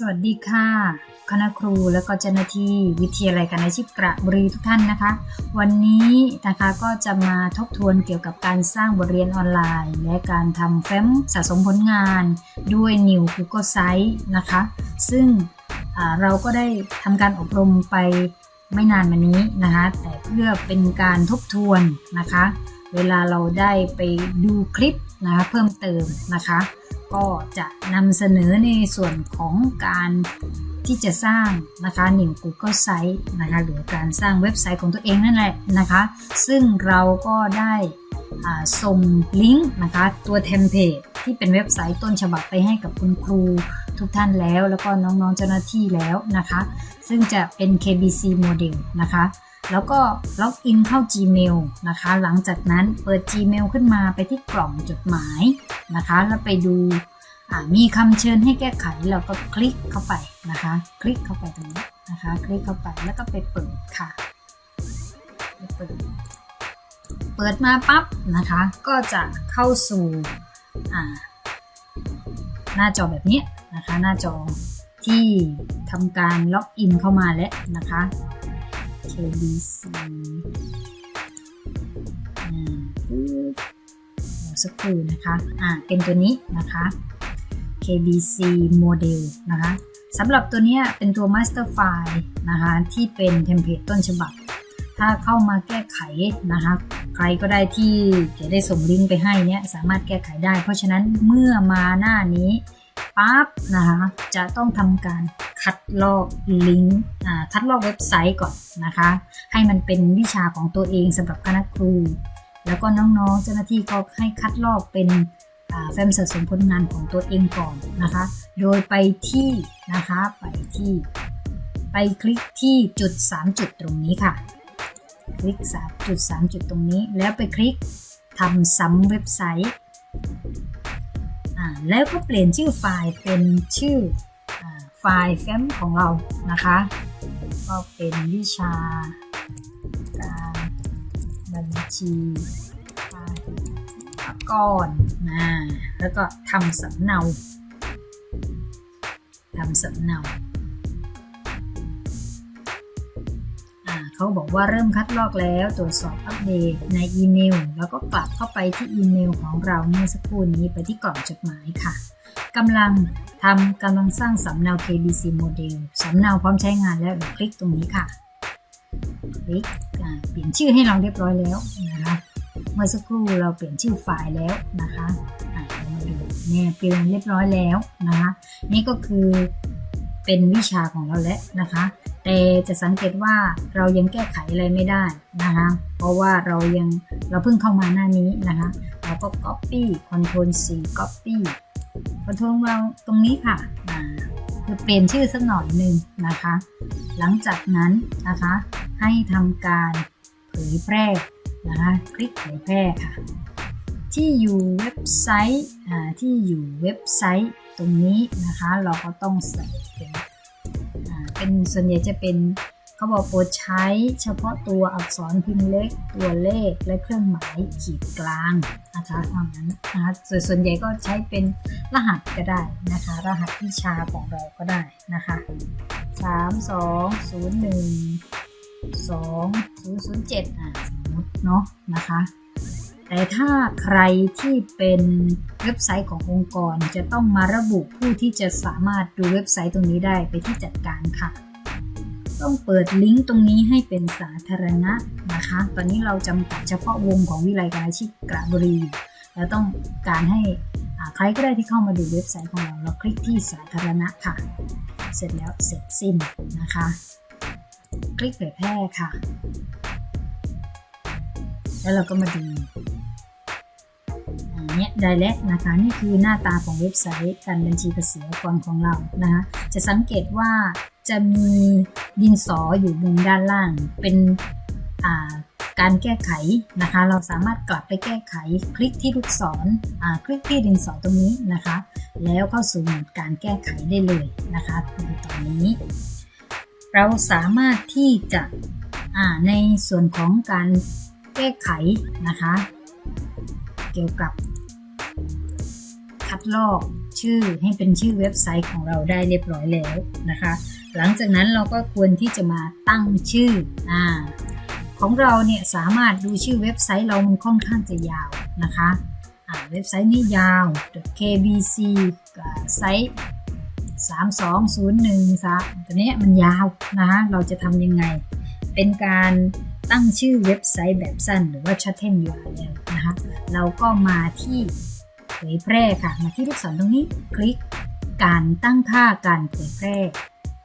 สวัสดีค่ะ คณะครูและก็เจ้าหน้าที่วิทยาลัยการอาชีพกระบุรีทุกท่านนะคะ วันนี้นะคะก็จะมาทบทวนเกี่ยวกับการสร้างบทเรียนออนไลน์ และการทำแฟ้มสะสมผลงานด้วย New Google Site นะคะ ซึ่งเราก็ได้ทำการอบรมไปไม่นานมานี้นะคะ แต่เพื่อเป็นการทบทวนนะคะ เวลาเราได้ไปดูคลิปนะคะเพิ่มเติมนะคะ ก็จะนำเสนอในส่วนของการที่จะสร้างนะคะ New Google Site นะคะหรือการสร้างเว็บไซต์ของตัวเองนั่นแหละนะคะ ซึ่งเราก็ได้ส่งลิงก์นะคะตัวเทมเพลตที่เป็นเว็บไซต์ต้นฉบับไปให้กับคุณครูทุกท่านแล้ว แล้วก็น้องๆเจ้าหน้าที่แล้วนะคะ ซึ่งจะเป็น KBC Model นะคะ แล้วก็ล็อกอินเข้า Gmail นะคะ หลังจากนั้นเปิด Gmail ขึ้นมาไปที่กล่องจดหมายนะคะ แล้วไปดูมีคำเชิญให้แก้ไขเราก็คลิกเข้าไปนะคะ คลิกเข้าไปตรงนี้นะคะ คลิกเข้าไปแล้วก็ไปเปิดค่ะไปเปิดเปิดมาปั๊บนะคะ ก็จะเข้าสู่หน้าจอแบบนี้นะคะ หน้าจอที่ทำการล็อกอินเข้ามาแล้วนะคะ KBC อ่าปึ๊บเดี๋ยวสักครู่นะคะ อ่า เป็นตัวนี้นะคะ KBC Model นะคะสำหรับตัวเนี้ยเป็นตัว Master File นะคะ ที่เป็นเทมเพลตต้นฉบับ ถ้าเข้ามาแก้ไขนะคะ ใครก็ได้ที่จะได้ส่งลิงก์ไปให้เนี่ยสามารถแก้ไขได้ เพราะฉะนั้นเมื่อมาหน้านี้ปั๊บนะคะ จะต้องทำการ คัดลอกลิงก์คัดลอกเว็บไซต์ก่อนนะคะ ให้มันเป็นวิชาของตัวเองสำหรับคณะครู แล้วก็น้องๆ เจ้าหน้าที่ก็ให้คัดลอกเป็นแฟ้มสะสมผลงานของตัวเองก่อนนะคะ โดยไปที่นะคะไปที่ไปคลิกที่จุด 3 จุดตรงนี้ค่ะ คลิก3จุด3จุดตรงนี้ แล้วไปคลิกทำซ้ำเว็บไซต์แล้วก็เปลี่ยนชื่อไฟล์เป็นชื่อ ไฟล์แฟ้มของเรานะคะ ก็เป็นวิชา การบัญชีภาคกรนะแล้วก็ทำสำเนาทำสำเนาอ่าเขาบอกว่าเริ่มคัดลอกแล้วตรวจสอบอัปเดตในอีเมล แล้วก็กลับเข้าไปที่อีเมลของเราเมื่อสักครู่นี้ไปที่กล่องจดหมายค่ะ กำลังทำกำลังสร้างสำเนา KBC Model สำเนาพร้อมใช้งานแล้วเดี๋ยวคลิกตรงนี้ค่ะ คลิกเปลี่ยนชื่อให้เราเรียบร้อยแล้วนะคะเมื่อสักครู่เราเปลี่ยนชื่อไฟล์แล้วนะคะมาดูเนี่ยเปลี่ยนเรียบร้อยแล้วนะคะนี่ก็คือเป็นวิชาของเราแล้วนะคะ แต่จะสังเกตว่าเรายังแก้ไขอะไรไม่ได้นะคะ เพราะว่าเรายังเราเพิ่งเข้ามาหน้านี้นะคะ เราก็ copy control C copy control วางตรงนี้ค่ะอ่าคือเปลี่ยนชื่อสักหน่อยหนึ่งนะคะ หลังจากนั้นนะคะให้ทำการเผยแพร่นะคะคลิกเผยแพร่ค่ะ ที่อยู่เว็บไซต์ที่อยู่เว็บไซต์ตรงนี้นะคะ เราก็ต้องใส่เป็นเป็นส่วนใหญ่จะเป็น เขาบอกโปรดใช้เฉพาะตัวอักษรพิมพ์เล็ก ตัวเลขและเครื่องหมายขีดกลางนะคะเท่านั้นนะคะส่วนใหญ่ก็ใช้เป็นรหัสก็ได้นะคะ รหัสวิชาของเราก็ได้นะคะ 3 2 0 1 2 0 0 7 อะสมมติเนาะนะคะ แต่ถ้าใครที่เป็นเว็บไซต์ขององค์กรจะต้องมาระบุผู้ที่จะสามารถดูเว็บไซต์ตรงนี้ได้ไปที่จัดการค่ะ ต้องเปิดลิงก์ตรงนี้ให้เป็นสาธารณะนะคะ ตอนนี้เราจำกัดเฉพาะวงของวิไลการอาชีพกระบุรีแล้วต้องการให้ใครก็ได้ที่เข้ามาดูเว็บไซต์ของเรา เราคลิกที่สาธารณะค่ะ เสร็จแล้วเสร็จสิ้นนะคะ คลิกเผยแพร่ค่ะ แล้วเราก็มาดู เนี้ยได้แล้วนะคะนี่คือหน้าตาของเว็บไซต์การบัญชีภาษีอากรของเรานะคะจะสังเกตว่าจะมีดินสออยู่มุมด้านล่างเป็นอ่าการแก้ไขนะคะ เราสามารถกลับไปแก้ไขคลิกที่ลูกศรคลิกที่ดินสอตรงนี้นะคะ แล้วเข้าสู่หมดการแก้ไขได้เลยนะคะในตอนนี้ เราสามารถที่จะในส่วนของการแก้ไขนะคะ เกี่ยวกับ ลอกชื่อให้เป็นชื่อเว็บไซต์ของเราได้เรียบร้อยแล้วนะคะ หลังจากนั้นเราก็ควรที่จะมาตั้งชื่ออของเราเนี่ยสามารถดูชื่อเว็บไซต์เรามันค่อนข้างจะยาวนะคะเว็บไซต์นี้ยาว .kbc กับไซต์3201ซะตัวนี้มันยาวนะคะเราจะทำยังไง เป็นการตั้งชื่อเว็บไซต์แบบสั้นหรือว่า shorten URL นะคะ เราก็มาที่ เผยแพร่ค่ะ มาที่ลูกศรตรงนี้คลิก การตั้งค่าการเผยแพร่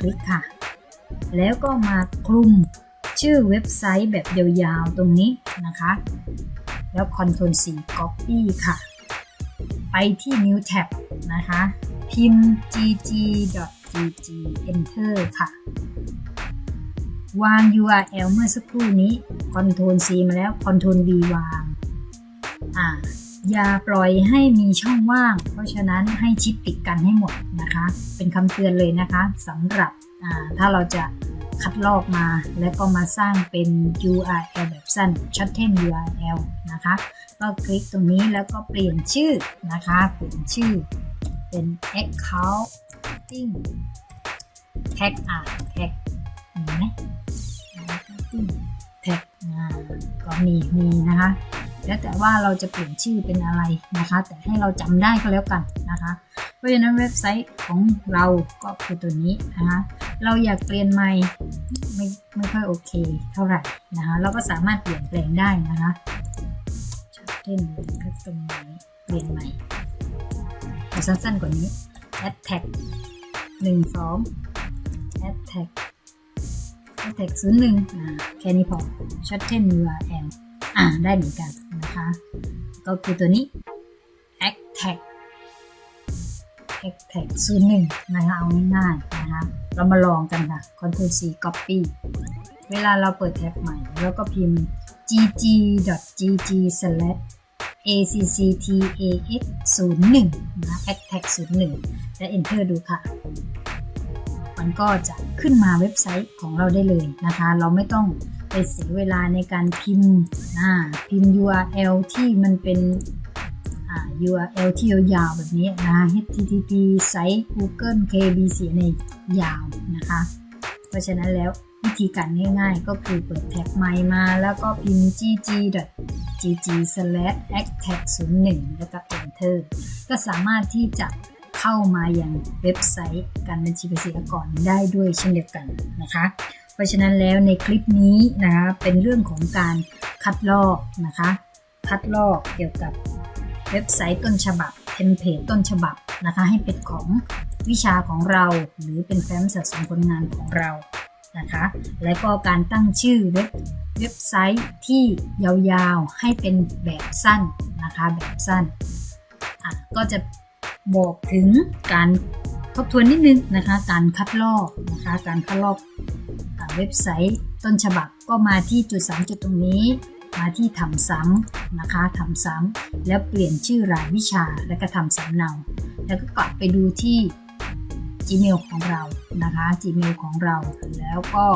คลิกค่ะ แล้วก็มาคลุมชื่อเว็บไซต์แบบยาวๆตรงนี้นะคะ แล้ว Ctrl C Copy ค่ะ ไปที่ New Tab นะคะ พิมพ์ gg.gg enter ค่ะ วาง URL เมื่อสักครู่นี้ Ctrl C มาแล้ว Ctrl V วาง อ่า อย่าปล่อยให้มีช่องว่าง เพราะฉะนั้นให้ชิดติดกันให้หมดนะคะ เป็นคำเตือนเลยนะคะสำหรับถ้าเราจะคัดลอกมา แล้วก็มาสร้างเป็น URL แบบสั้น shorten URL นะคะ ก็คลิกตรงนี้แล้วก็เปลี่ยนชื่อนะคะ เปลี่ยนชื่อเป็น accounting tag อ่า tag มีไหม accounting tag อ่าก็มีมีนะคะ แล้วแต่ว่าเราจะเปลี่ยนชื่อเป็นอะไรนะคะ แต่ให้เราจำได้ก็แล้วกันนะคะ เพราะฉะนั้นเว็บไซต์ของเราก็คือตัวนี้นะคะ เราอยากเปลี่ยนใหม่ไม่ไม่ค่อยโอเคเท่าไหร่นะคะ เราก็สามารถเปลี่ยนแปลงได้นะคะชัดเจนเลยก็ตรงนี้เปลี่ยนใหม่เอาสั้นๆกว่านี้ add tag หนึ่งสอง add tag add tag ศูนย์หนึ่งอ่าแค่นี้พอ shorten URL อ่าได้เหมือนกัน นะคะ ก็คือตัวนี้ add tag add tag ศูนย์หนึ่งนะคะเอาง่ายๆนะคะ เรามาลองกันค่ะ Ctrl C copy เวลาเราเปิดแท็บใหม่ แล้วก็พิมพ์ gg.gg slash acctax 01 นะ add tag 01 และ enter ดูค่ะมันก็จะขึ้นมาเว็บไซต์ของเราได้เลยนะคะ เราไม่ต้อง ไปเสียเวลาในการพิมพ์พิมพ์ URL ที่มันเป็น URL ที่ยาวๆแบบนี้นะ http ไซต์ Google KBC ในยาวนะคะ เพราะฉะนั้นแล้ววิธีการง่ายๆ ก็คือเปิดแท็กใหม่มาแล้วก็พิมพ์ gg.gg slash tag 01 แล้วก็ enter ก็สามารถที่จะเข้ามาอยังเว็บไซต์การบัญชีภาษีอากรได้ด้วยเช่นเดียวกันนะคะ เพราะฉะนั้นแล้วในคลิปนี้นะคะเป็นเรื่องของการคัดลอกนะคะ คัดลอกเกี่ยวกับเว็บไซต์ต้นฉบับเทมเพลตต้นฉบับนะคะ ให้เป็นของวิชาของเราหรือเป็นแฟ้มสะสมผลงานของเรานะคะ และก็การตั้งชื่อเว็บเว็บไซต์ที่ยาวๆให้เป็นแบบสั้นนะคะแบบสั้นอะก็จะบอกถึงการทบทวนนิดนึงนะคะ การคัดลอกนะคะ การคัดลอก เว็บไซต์ต้นฉบับก็มาที่จุดสามจุดตรงนี้ มาที่ทำซ้ำนะคะทำซ้ำแล้วเปลี่ยนชื่อรายวิชาแล้วก็ทำสำเนาแล้วก็กลับไปดูที่ Gmail ของเรานะคะ Gmail ของเราแล้วก็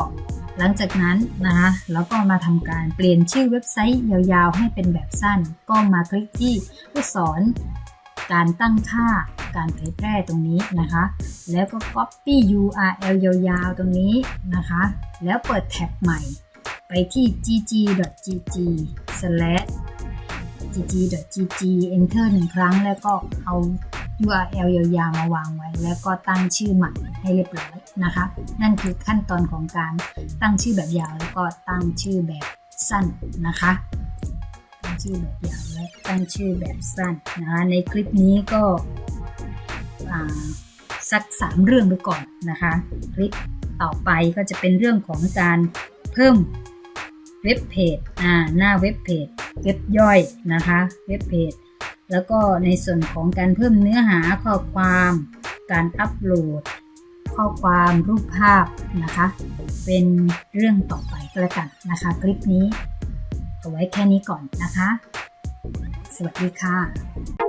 หลังจากนั้นนะคะเราก็มาทำการเปลี่ยนชื่อเว็บไซต์ยาวๆ ให้เป็นแบบสั้น ก็มาคลิกที่ลูกศร การตั้งค่าการเผยแพร่ตรงนี้นะคะ แล้วก็ copy URL ยาวๆ ตรงนี้นะคะ แล้วเปิดแท็บใหม่ ไปที่ gg.gg slash gg.gg enter หนึ่งครั้ง แล้วก็เอา URL ยาวๆ มาวางไว้ แล้วก็ตั้งชื่อใหม่ให้เรียบร้อยนะคะ นั่นคือขั้นตอนของการตั้งชื่อแบบยาวแล้วก็ตั้งชื่อแบบสั้นนะคะ ชื่อแบบยาวและตั้งชื่อแบบสั้นนะคะในคลิปนี้ก็สักสามเรื่องไปก่อนนะคะคลิปต่อไปก็จะเป็นเรื่องของการเพิ่มเว็บเพจอ่าหน้าเว็บเพจเว็บย่อยนะคะเว็บเพจแล้วก็ในส่วนของการเพิ่มเนื้อหาข้อความ การอัปโหลด ข้อความรูปภาพนะคะ เป็นเรื่องต่อไปก็แล้วกันนะคะ คลิปนี้ เอาไว้แค่นี้ก่อนนะคะ สวัสดีค่ะ